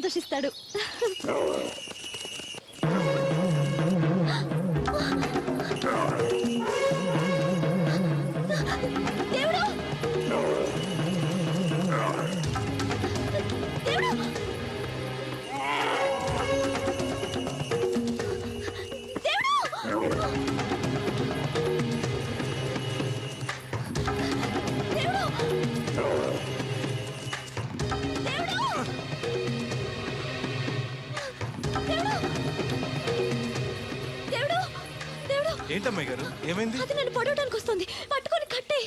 సంతోషిస్తాడు. ఏంటమ్మాయి గారు? ఏమైంది? అది నన్ను పడవడానికి వస్తుంది. పట్టుకొని కట్టే.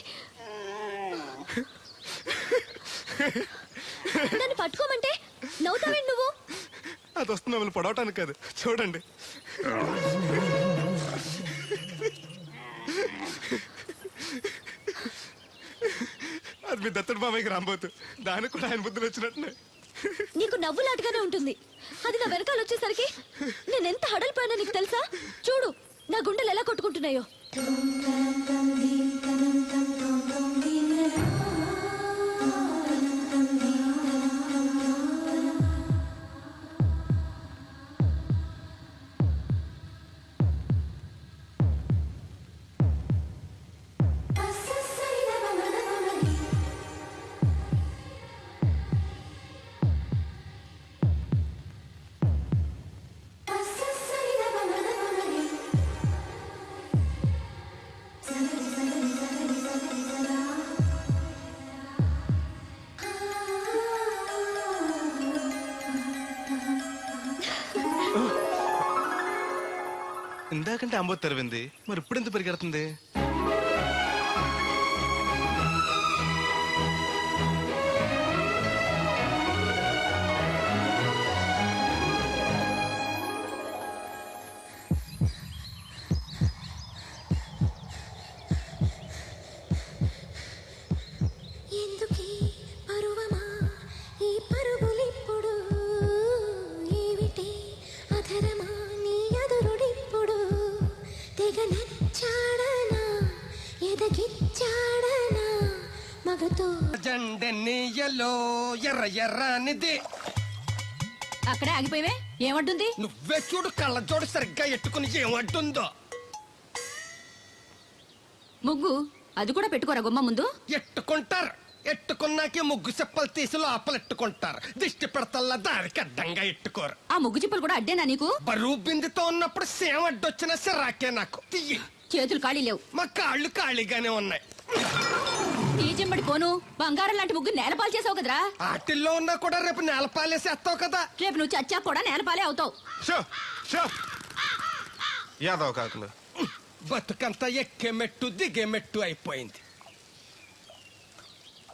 నన్ను పట్టుకోమంటే? నవ్వుతావేంటి నువ్వు? అది వస్తుంది మిమ్మల్ని పడవటానికి కాదు. చూడండి. అది మీ దత్తడు మామయ్యకి రాబోతు. దానికి కూడా ఆయన బుద్ధులు వచ్చినట్టున్నాయి నీకు నవ్వులాటగానే ఉంటుంది. అది నా వెనకాల వచ్చేసరికి నేను ఎంత హడలిపోయానో నీకు తెలుసా? చూడు. నా గుండెలు ఎలా కొట్టుకుంటున్నాయో? ఇందాకంటే అంబో తెరవింది. మరి ఇప్పుడు ఎంత పరిగెడుతుంది? జెండెన్నీయలో ఎర్ర ఎర్రనిది అక్కడే ఆగిపోయావే ఏమంటుంది? నువ్వే చూడు కళ్ళజోడు సరిగ్గా ఎట్టుకుని ఏమంటుందో ముగ్గు అది కూడా పెట్టుకోరా గుమ్మ ముందు? ఎట్టుకుంటారు. ఎట్టుకున్నాకే ముగ్గు చెప్పలు తీసి లోపలెట్టుకుంటారు దిష్టి పెడతల్లా దారికి అడ్డంగా ఎట్టుకోరు. ఆ ముగ్గు చిప్పలు కూడా అడ్డేనా నీకు? బరువు బిందుతో ఉన్నప్పుడు సేమ అడ్డొచ్చిన సిరాకే నాకు. తీయి. చేతులు ఖాళీ లేవు. మా కాళ్ళు ఖాళీగానే ఉన్నాయి. ఈ చెంబడి పోను బంగారం లాంటి ముగ్గు నేలపాలు చేసావు కదరా? ఆటిల్లో ఉన్నా కూడా రేపు నేలపాలేసి ఎత్తావు కదా. రేపు నువ్వు చచ్చా కూడా నేలపాలే అవుతావు. Show show. యాదవ్ కాకులు. బతుకంతా ఎక్కే మెట్టు దిగే మెట్టు అయిపోయింది.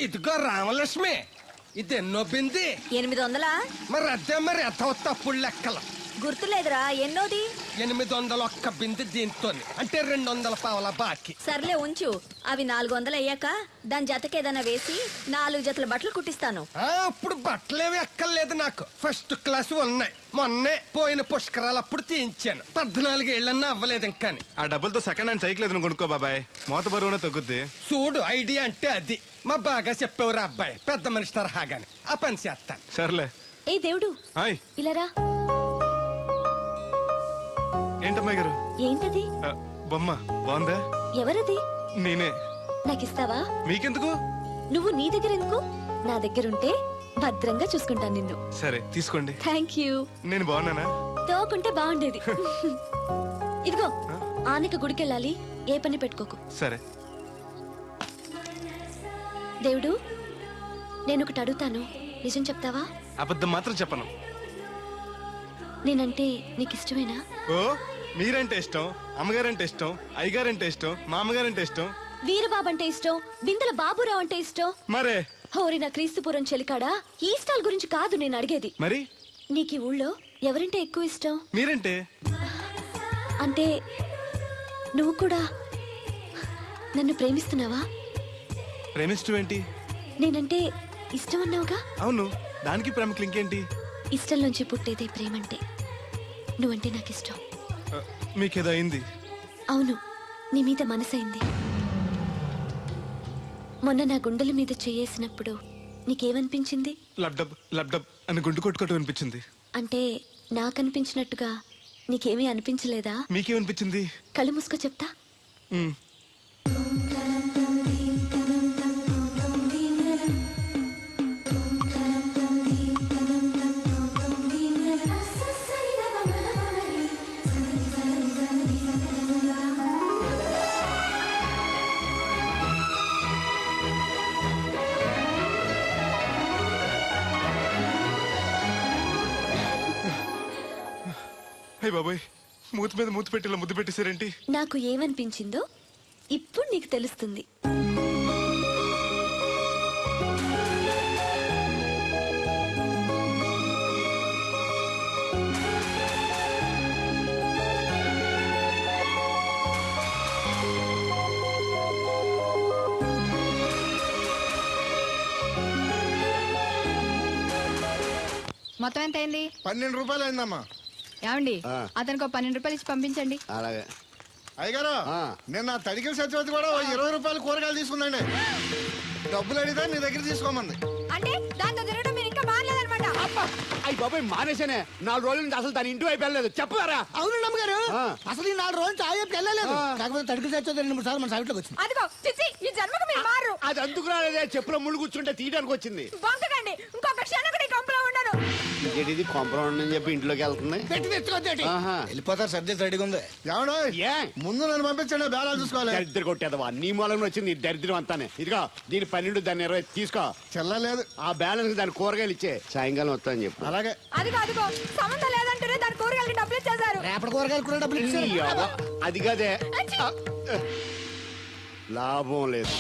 ఇదిగో రామలక్ష్మి ఇది ఎన్నో బింది. ఎనిమిది వందలా? మరి అదే మరి ఎథవ తప్పుడు లెక్కలు. గుర్తులేదురా ఎన్నోది? ఎనిమిది వందల ఒక్క బింది దీంతో అంటే రెండు వందల పావల బాకీ. సర్లే ఉంచు. అవి నాలుగు వందలు అయ్యాక దాని జతకేదైనా వేసి నాలుగు జతల బట్టలు కుట్టిస్తాను. ఆ అప్పుడు బట్టలేవి ఎక్కర్లేదు నాకు. ఫస్ట్ క్లాస్ ఉన్నాయి. మొన్నే పోయిన పుష్కరాలు అప్పుడు తీయించాను. పద్నాలుగేళ్ళన్నా అవ్వలేదు ఇంకా ఆ డబ్బులతో సెకండ్ హ్యాండ్ సైకిల్ ఏదైనా కొనుక్కో బాబాయ్. మోత బరువునే తగ్గుద్ది. చూడు ఐడియా అంటే అది. మా బాగా చెప్పేవారు అబ్బాయి. పెద్ద మనిషి తరహాగాని. ఆ పని చేస్తాను. సర్లే. ఏ దేవుడు? హాయ్ ఇలారా ఏంటమ్మాయి గారు? ఏంటది? ఆ, బొమ్మ బాగుందా? ఎవరది? నేనే. నాకిస్తావా? మీకెందుకు? నువ్వు నీ దగ్గర ఎందుకు? నా దగ్గరుంటే భద్రంగా చూసుకుంటాను నిన్ను. సరే తీసుకోండి. థ్యాంక్ యూ నేను బాగున్నానా? తోకుంటే బాగుండేది. ఇదిగో ఆనక గుడికెళ్ళాలి. ఏ పని పెట్టుకోకు. సరే. దేవుడు నేను ఒకటి అడుగుతాను. నిజం చెప్తావా? అబద్ధం మాత్రం చెప్పను. నేనంటే నీకు ఇష్టమేనా ఓ మీరంటే ఇష్టం అమ్మగారంటే ఇష్టం అయ్యగారంటే ఇష్టం మామగారంటే ఇష్టం. వీరబాబు అంటే ఇష్టం బిందెల బాబురావు అంటే ఇష్టం. మరే? హోరి నా క్రీస్తుపురం చెలికాడా? ఈ స్టాల్ గురించి కాదు నేను అడిగేది. మరి? నీకు ఈ ఊళ్ళో ఎవరంటే ఎక్కువ ఇష్టం? మీరంటే? అంటే నువ్వు కూడా నన్ను ప్రేమిస్తున్నావా? ప్రేమిష్టం ఏంటి? నేనంటే ఇష్టం అన్నావుగా అవును దానికి ప్రేమకి ఇంకేంటి ఇష్టం నుంచి పుట్టేదే ప్రేమంటే నువ్వంటే నాకు ఇష్టం మీకేదో అయింది అవును నీ మీద మనసైంది మొన్న నా గుండెల మీద చేయేసినప్పుడు నీకేమనిపించింది? లబ్డబ్ లబ్డబ్ అని గుండు కొట్టుకోవటం అనిపించింది. అంటే నాకనిపించినట్టుగా నీకేమీ అనిపించలేదా? మీకేమనిపించింది? కళ్ళు మూసుకో చెప్తా. అయ్ బాబాయ్ మూతి మీద మూతి పెట్టేలా ముద్దు పెట్టేశారేంటి? నాకు ఏమనిపించిందో ఇప్పుడు నీకు తెలుస్తుంది. మొత్తం ఎంత అయింది పన్నెండు రూపాయలు అయిందమ్మా ఏమండి? ఆ. అతనికి ఒక పన్నెండు రూపాయలు ఇచ్చి పంపించండి. అలాగే. అయ్యగారు ఆ. నిన్న తడికిల సత్యవతి కూడా ఇరవై రూపాయలు కూరగాయలు తీసుకుందండి. డబ్బులు అడిగితే నీ దగ్గర తీసుకోమంది. అంటే దాంతో తిరగడం మీరు ఇంకా మారలేదన్నమాట అయ్యి బాబాయ్ మానేశానే. నాలుగు రోజుల నుంచి అసలు తన ఇంటి వైపు వెళ్ళలేదు. చెప్పారా? అవునండి అమ్మగారు ఆ. అసలు ఈ నాలుగు రోజులు చాయకి వెళ్ళలేదు. ఆ. కాకపోతే తడికి తెచ్చోది రెండు మూడు సార్లు మన సైట్లోకి వచ్చింది. అదిగో చిచ్చి ఈ జన్మకు మీరు మారు అది అందుకు రాలేదే. చెప్పులో ముళ్ళు కూర్చుంటే తీయడానికి వచ్చింది. బొంకకండి ఇంకొక క్షణం కూడా ఈ కంపులో ఉండను ఇంకేంటి ఇది కొంపరం ఉండని చెప్పి ఇంట్లోకి వెళ్తుంది. పెట్టి తెచ్చుకోద్దేటి ఆహా. వెళ్ళిపోతారు సర్ది రెడీగా ఉంది ఏమన్నా ఏ? ముందు నన్ను పంపించండి బేలాలు చూసుకోవాలి. దరిద్ర కొట్టేదవా? నీ మూలంలో వచ్చింది ఈ దరిద్రం అంతానే. ఇదిగో దీని పన్నెండు దాన్ని ఇరవై తీసుకో. చెల్లలేదు ఆ బ్యాలెన్స్ దాని కూరగాయలు ఇచ్చే. సాయంకాలం వస్తాను చెప్పు. అలాగే. అదిగో అదిగో సంబంధం లేదంటూనే దాని కూరగాయలకి డబ్బులు ఇచ్చేశారు. రేపటి కూరగాయలు కూడా డబ్బులు ఇచ్చారు. ఈ అవ్వ, అది కదే. లాభం లేదు.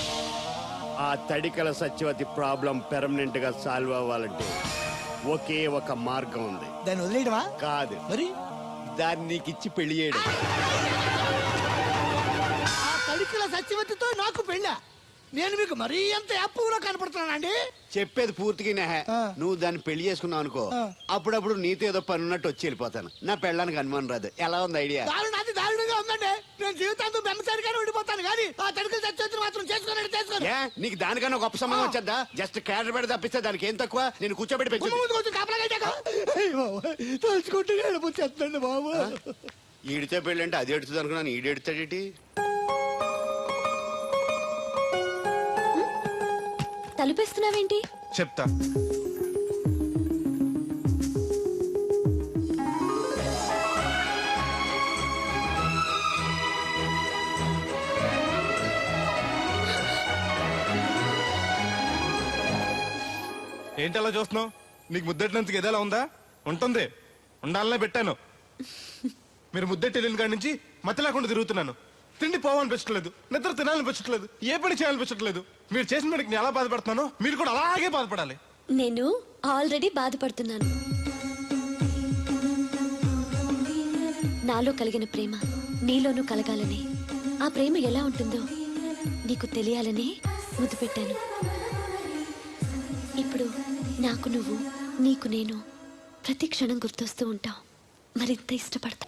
ఆ తడికల సత్యవతి ప్రాబ్లం పెర్మనెంట్గా సాల్వ్ అవ్వాలంటే ఒకే ఒక మార్గం ఉంది. దాన్ని వదిలేయడమా? కాదు. మరి? దాన్ని నీకు ఇచ్చి పెళ్ళి చేయడం. ఆ తడికిల సత్యవతితో నాకు పెళ్ళా? నేను మీకు మరీ ఎంత యాప్లో కనపడుతున్నానండి. చెప్పేది పూర్తిగా నెహ. నువ్వు దాన్ని పెళ్ళి చేసుకున్నావు అనుకో. అప్పుడప్పుడు నీతో ఏదో పని ఉన్నట్టు వచ్చి వెళ్ళిపోతాను. నా పెళ్ళడానికి అనుమానం రాదు. ఎలా ఉంది ఐడియా? దారుణ అది దారుణంగా ఉందండి. నేను జీవితాంతం బెమ్మసారిగానే ఉండిపోతాను కానీ ఆ తడికిల మాత్రం చేసుకోనండి చేసుకోను. ఏ నీకు దానికన్నా గొప్ప సంబంధం వచ్చేద్దా? జస్ట్ క్యాడర్ పెడితే తప్పిస్తే దానికి ఏం తక్కువ? నేను కూర్చోబెట్టి పెంచు. ముందు కొంచెం కాపలాగా తలుచుకుంటే బాబు. ఈడితే పెళ్ళి అంటే అది ఎడుతుంది అనుకున్నాను. ఈడు తలుపేస్తున్నావేంటి చెప్తా. ఏంటి అలా చూస్తున్నావు? నీకు ముద్దెట్టినందుకు ఏదైనా ఉందా? ఉంటుంది. ఉండాలనే పెట్టాను. మీరు ముద్దెట్టి వెళ్ళిన కాడి నుంచి మతి లేకుండా తిరుగుతున్నాను. తిండి పోవాలనిపించట్లేదు నిద్ర తినాలనిపించట్లేదు ఏ పని చేయాలనిపించట్లేదు. మీరు చేసిన పనికి నేను ఎలా బాధపడుతున్నానో మీరు కూడా అలాగే బాధపడాలి. నేను ఆల్రెడీ బాధపడుతున్నాను. నాలో కలిగిన ప్రేమ నీలోనూ కలగాలని ఆ ప్రేమ ఎలా ఉంటుందో నీకు తెలియాలని ముద్దు పెట్టాను. ఇప్పుడు నాకు నువ్వు నీకు నేను ప్రతి క్షణం గుర్తొస్తూ ఉంటాం మరింత ఇష్టపడతా.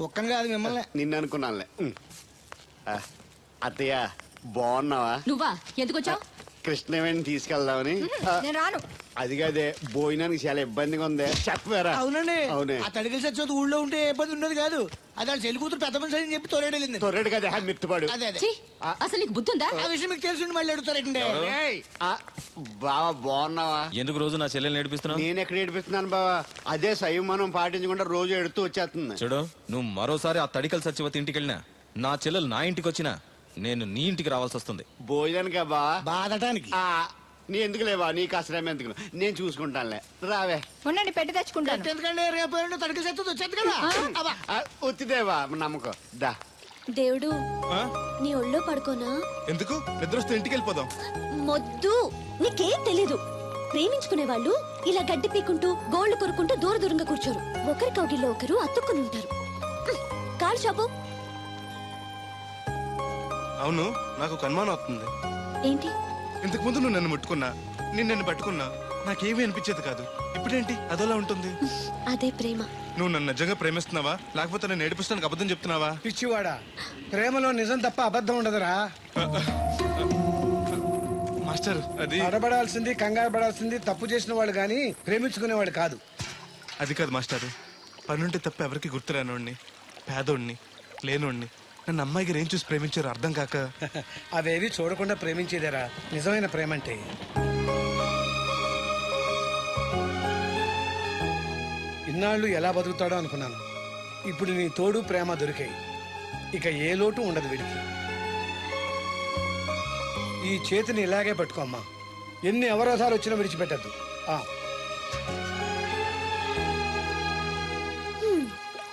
కుక్కను కాదు మిమ్మల్ని. నిన్ను అనుకున్నానులే ఉమ్. ఆ, అత్తయ్య బాగున్నావా? నువ్వా? ఎందుకు వచ్చావు కృష్ణవేణి తీసుకెళ్దామని. నేను రాను. అది కాదే భోజనానికి చాలా ఇబ్బందిగా ఉంది. చెప్పారా? అవునండి. అవునే. ఆ తడికిల సత్యవతి ఊళ్ళో ఉంటే ఏ ఇబ్బంది ఉండదు కాదు. అది వాళ్ళ చెల్లి కూతురు పెద్ద మనిషి అని చెప్పి తోలేడెళ్ళింది తొర్రెడు కదా మిత్తుపాడు. అదే అదే. ఛీ, అసలు నీకు బుద్ధి ఉందా? ఆ విషయం మీకు తెలిసి ఉండి మళ్ళీ అడుగుతారండి ఏయ్, ఆ, బావా బాగున్నావా? ఎందుకు రోజు నా చెల్లెల్ని నేర్పిస్తున్నావు నేను ఎక్కడ ఏడిపిస్తున్నాను బావా? అదే సంయమనం పాటించకుండా రోజు ఎడుతూ వచ్చేస్తుంది. చూడు నువ్వు మరోసారి ఆ తడికల సత్యవతి ఇంటికి వెళ్ళినా నా చెల్లెలు నా ఇంటికి వచ్చినా నేను నీ ఇంటికి రావాల్సి వస్తుంది. భోజనానికా బావా బాధటానికి? ఆ, నీ ఎందుకు లేవా? నీకు అసలేం ఎందుకు? నేను చూసుకుంటానులే. రావే. ఉండండి పెట్టి తెచ్చుకుంటాను. ఎందుకంటే రేపు ఎల్లుండి తడికిల సత్యవతి వచ్చేది కదా? అబ్బా. ఆ, ఉత్తిదేవా నమ్మకం. దా. దేవుడు ఆ? నీ ఒళ్ళో పడుకోనా? ఎందుకు? నిద్ర వస్తే ఇంటికి వెళ్ళిపోదాం. మొద్దు. నీకేం తెలీదు. ప్రేమించుకునే వాళ్ళు ఇలా గడ్డి పీకుంటూ గోళ్ళు కొరుకుంటూ దూర దూరంగా కూర్చోరు. ఒకరి కౌగిల్లో ఒకరు అతుక్కుని ఉంటారు కాలు షాపు అవును నాకు ఒక అనుమానం వస్తుంది. ఏంటి? ఇంతకు ముందు నువ్వు నన్ను ముట్టుకున్నా నేను నన్ను పట్టుకున్నా నాకేమీ అనిపించేది కాదు. ఇప్పుడేంటి? అదోలా ఉంటుంది. అదే ప్రేమ. నువ్వు నన్ను నిజంగా ప్రేమిస్తున్నావా? లేకపోతే నేను ఏడిపిస్తానికి అబద్ధం చెప్తున్నావా? పిచ్చివాడా ప్రేమలో నిజం తప్ప అబద్ధం ఉండదురా. మాస్టర్ అది తడబడాల్సింది కంగారు పడాల్సింది తప్పు చేసిన వాళ్ళు కానీ ప్రేమించుకునేవాడు కాదు. అది కాదు మాస్టర్. పనుంటే తప్ప ఎవరికి గుర్తురానోడిని పేదోడిని లేనోడిని. నన్ను అమ్మాయి గారు ఏం చూసి ప్రేమించారు అర్థం కాక. అవేవి చూడకుండా ప్రేమించేదేరా. నిజమైన ప్రేమ అంటే ఇన్నాళ్ళు ఎలా బతుకుతాడో అనుకున్నాను. ఇప్పుడు నీ తోడు ప్రేమ దొరికాయి. ఇక ఏ లోటు ఉండదు వీడికి. ఈ చేతిని ఇలాగే పట్టుకోమ్మా ఎన్ని అవరోధాలు వచ్చినా విడిచిపెట్టద్దు.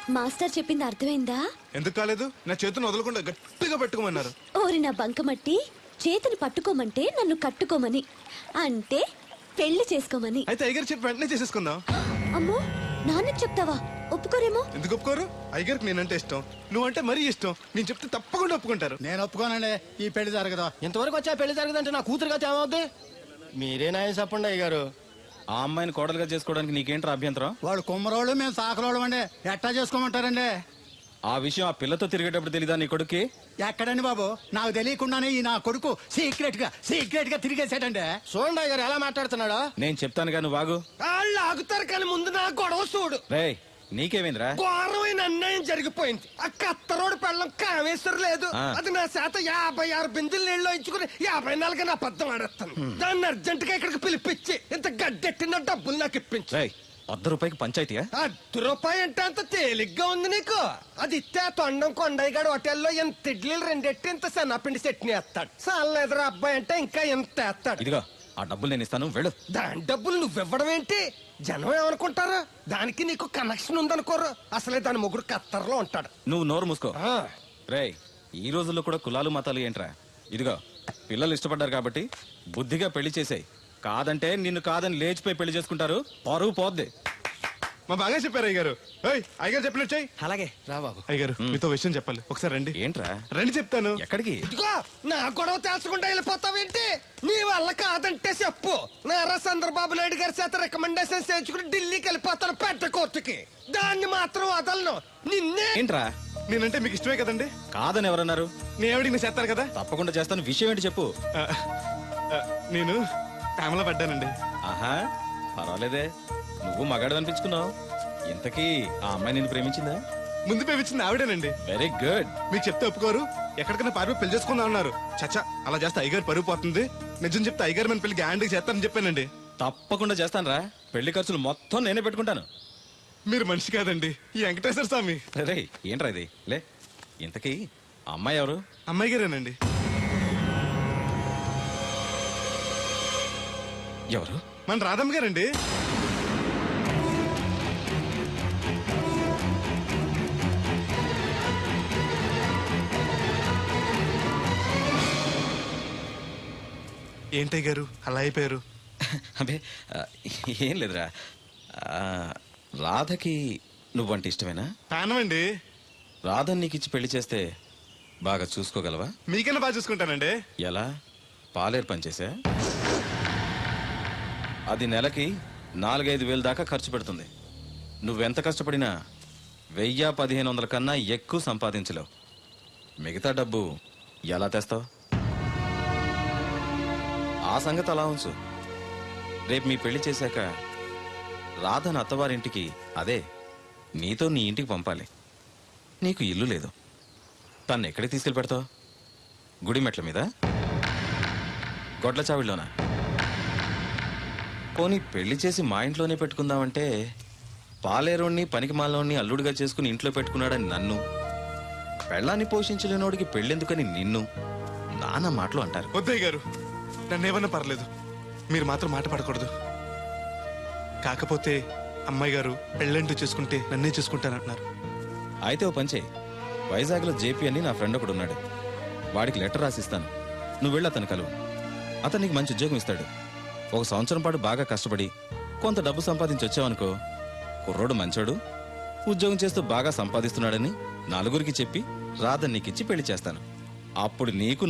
మాస్టర్ చెప్పింది అర్థమైందా? ఎందుకు కాలేదు? నా చేతిని వదలకుండా గట్టిగా పెట్టుకోమన్నారు. ఓరి నా బంకమట్టి చేతిని పట్టుకోమంటే నన్ను కట్టుకోమని. అంటే పెళ్ళి చేసుకోమని. అయితే అయ్యగారు చెప్పి వెంటనే చేసేసుకుందాం. అమ్మో నాన్నకి చెప్తావా? ఒప్పుకోరేమో? ఎందుకు ఒప్పుకోరు? అయ్యగారికి నేనంటే ఇష్టం. నువ్వంటే మరీ ఇష్టం. నేను చెప్తే తప్పకుండా ఒప్పుకుంటారు. నేను ఒప్పుకోనండి. ఈ పెళ్ళి జరగదు. ఇంతవరకు వచ్చా పెళ్ళి జరగదంటే నా కూతురుగా ఏమవుద్ది? మీరే నాయ చెప్పండి అయ్య గారు ఆ అమ్మాయిని కోడలుగా చేసుకోవడానికి నీకేంట్రా అభ్యంతరం? వాడు కుమ్మరోళ్ళు మేము సాకరోళ్ళు అండి. ఎట్టా చేసుకోమంటారండి? ఆ విషయం ఆ పిల్లతో తిరిగేటప్పుడు తెలీదా నీ కొడుక్కి? ఎక్కడండి బాబు? నాకు తెలియకుండానే ఈ నా కొడుకు సీక్రెట్గా సీక్రెట్గా తిరిగేసాడండి అయ్య గారు ఎలా మాట్లాడుతున్నాడా? నేను చెప్తానుగా నువ్వు వాగు వాళ్ళు ఆగుతారు కానీ ముందు నా గొడవ చూడు. రేయ్ నీకేమైందిరా? ఘోరమైన అన్యాయం జరిగిపోయింది. ఆ కత్తరోడు పెళ్ళం కామేశ్వరం లేదు. ఆ. అది నా శాత యాభై ఆరు బిందులు నీళ్ళు ఇచ్చుకుని యాభై నాలుగు నా అబద్ధం ఆడేస్తాను. దాన్ని అర్జెంట్గా ఇక్కడికి పిలిపించి ఇంత గడ్డెట్టిన డబ్బులు నాకు ఇప్పించు. రేయ్ వద్ద రూపాయికి పంచాయతీయా? అర్ధ రూపాయి అంటే అంత తేలిగ్గా ఉంది నీకు? అది ఇస్తే ఆ తొండం కొండయ్యగాడు హోటల్లో ఎంత ఇడ్లీలు రెండెట్టి ఇంత సన్నపిండి చట్నీ వేస్తాడు. సాల ఎదురు అబ్బాయి అంటే ఇంకా ఎంత వేస్తాడు. ఇదిగో ఆ డబ్బులు నేను ఇస్తాను వెళ్ళు. దాని డబ్బులు నువ్వివ్వడం ఏంటి? జనం ఏమనుకుంటారు? దానికి నీకు కనెక్షన్ ఉందనుకోరు అసలే దాని ముగ్గురు కత్తర్లో ఉంటాడు. నువ్వు నోరు మూసుకో. ఆ, రేయ్ ఈ రోజుల్లో కూడా కులాలు మతాలు ఏంట్రా? ఇదిగో పిల్లలు ఇష్టపడ్డారు కాబట్టి బుద్ధిగా పెళ్ళి చేసేయ్. కాదంటే నిన్ను కాదని లేచిపోయి పెళ్ళి చేసుకుంటారు పరువు పోద్ది. మా బాగా చెప్పారు అయ్యగారు. ఏయ్ అయ్యగారు చెప్పినట్టు చెయ్యి అలాగే రా బాబు. అయ్యగారు మీతో విషయం చెప్పాలి. ఒకసారి రండి. ఏంట్రా? రండి చెప్తాను. ఎక్కడికి? ఇదిగో నా గొడవ తెలుసుకుంటా వెళ్ళిపోతావేంటి నీ వల్ల కాదంటే చెప్పు. నారా చంద్రబాబు నాయుడు గారి చేత రికమెండేషన్ చేయించుకుని ఢిల్లీకి వెళ్ళిపోతాను పెద్ద కోర్టుకి. దాన్ని మాత్రం వదలను. నిన్నే ఏంట్రా? నేనంటే మీకు ఇష్టమే కదండి? కాదని ఎవరన్నారు? నేను ఎవడికి నేను చేస్తారు కదా? తప్పకుండా చేస్తాను. విషయం ఏంటి చెప్పు. నేను ప్రేమలో పడ్డానండి. ఆహా పర్వాలేదే. నువ్వు మగాడు అనిపించుకున్నావు ఇంతకీ ఆ అమ్మాయి నిన్ను ప్రేమించిందా? ముందు పేపించింది ఆవిడేనండి. వెరీ గుడ్ మీకు చెప్తే ఒప్పుకోరు. ఎక్కడికైనా పారిపోయి పెళ్ళి చేసుకుందాం అన్నారు చచ్చా అలా చేస్తే అయ్యగారు పరుగు పోతుంది. నిజం చెప్తే అయ్యగారు మన పెళ్ళి గ్యాండ్కి చేస్తానని చెప్పానండి. తప్పకుండా చేస్తానురా. పెళ్ళి ఖర్చులు మొత్తం నేనే పెట్టుకుంటాను. మీరు మనిషి కాదండి. ఈ వెంకటేశ్వర స్వామి. రే ఏంట్రా ఇది? లే ఇంతకీ ఆ అమ్మాయి ఎవరు? అమ్మాయి గారేనండి. ఎవరు? మన రాధమ్మ గారండి. ఏంటయ్య గారు? అలా అయిపోయారు. అబే ఏం లేదురా. ఆ, రాధకి నువ్వంటే ఇష్టమేనా? పానమండి రాధని నీకు ఇచ్చి పెళ్ళి చేస్తే బాగా చూసుకోగలవా? మీకైనా బాగా చూసుకుంటానండి? ఎలా? పాలేరు పనిచేసా అది నెలకి నాలుగైదు వేలు దాకా ఖర్చు పెడుతుంది. నువ్వెంత కష్టపడినా వెయ్యి పదిహేను వందల కన్నా ఎక్కువ సంపాదించలేవు. మిగతా డబ్బు ఎలా తెస్తావు? ఆ సంగతి అలా ఉంచు. రేపు మీ పెళ్ళి చేశాక రాధను అత్తవారింటికి అదే నీతో నీ ఇంటికి పంపాలి. నీకు ఇల్లు లేదు. తను ఎక్కడికి తీసుకెళ్ళి పెడతావు గుడి మెట్ల మీద? గొడ్ల చావిడిలోనా పోనీ పెళ్ళి చేసి మా ఇంట్లోనే పెట్టుకుందామంటే పాలేరోణ్ణి పనికిమాలోని అల్లుడిగా చేసుకుని ఇంట్లో పెట్టుకున్నాడని నన్ను. పెళ్ళాన్ని పోషించలేనోడికి పెళ్ళెందుకని నిన్ను? నాన్న మాటలు అంటారు. వద్దయ్య గారు నన్నేమన్నా పర్లేదు. మీరు మాత్రం మాట పడకూడదు. కాకపోతే అమ్మాయి గారు పెళ్ళంటూ చేసుకుంటే నన్నే చేసుకుంటానంటున్నారు. అయితే ఓ పంచే వైజాగ్లో జేపీ అని నా ఫ్రెండ్ ఒకడు ఉన్నాడు. వాడికి లెటర్ రాసిస్తాను. నువ్వు వెళ్ళి అతను కలువు. అతను నీకు మంచి ఉద్యోగం ఇస్తాడు. ఒక సంవత్సరం పాటు బాగా కష్టపడి కొంత డబ్బు సంపాదించి వచ్చావనుకో కుర్రోడు మంచోడు. ఉద్యోగం చేస్తూ బాగా సంపాదిస్తున్నాడని నలుగురికి చెప్పి రాధన్ నీకిచ్చి పెళ్ళి చేస్తాను. అప్పుడు నీకు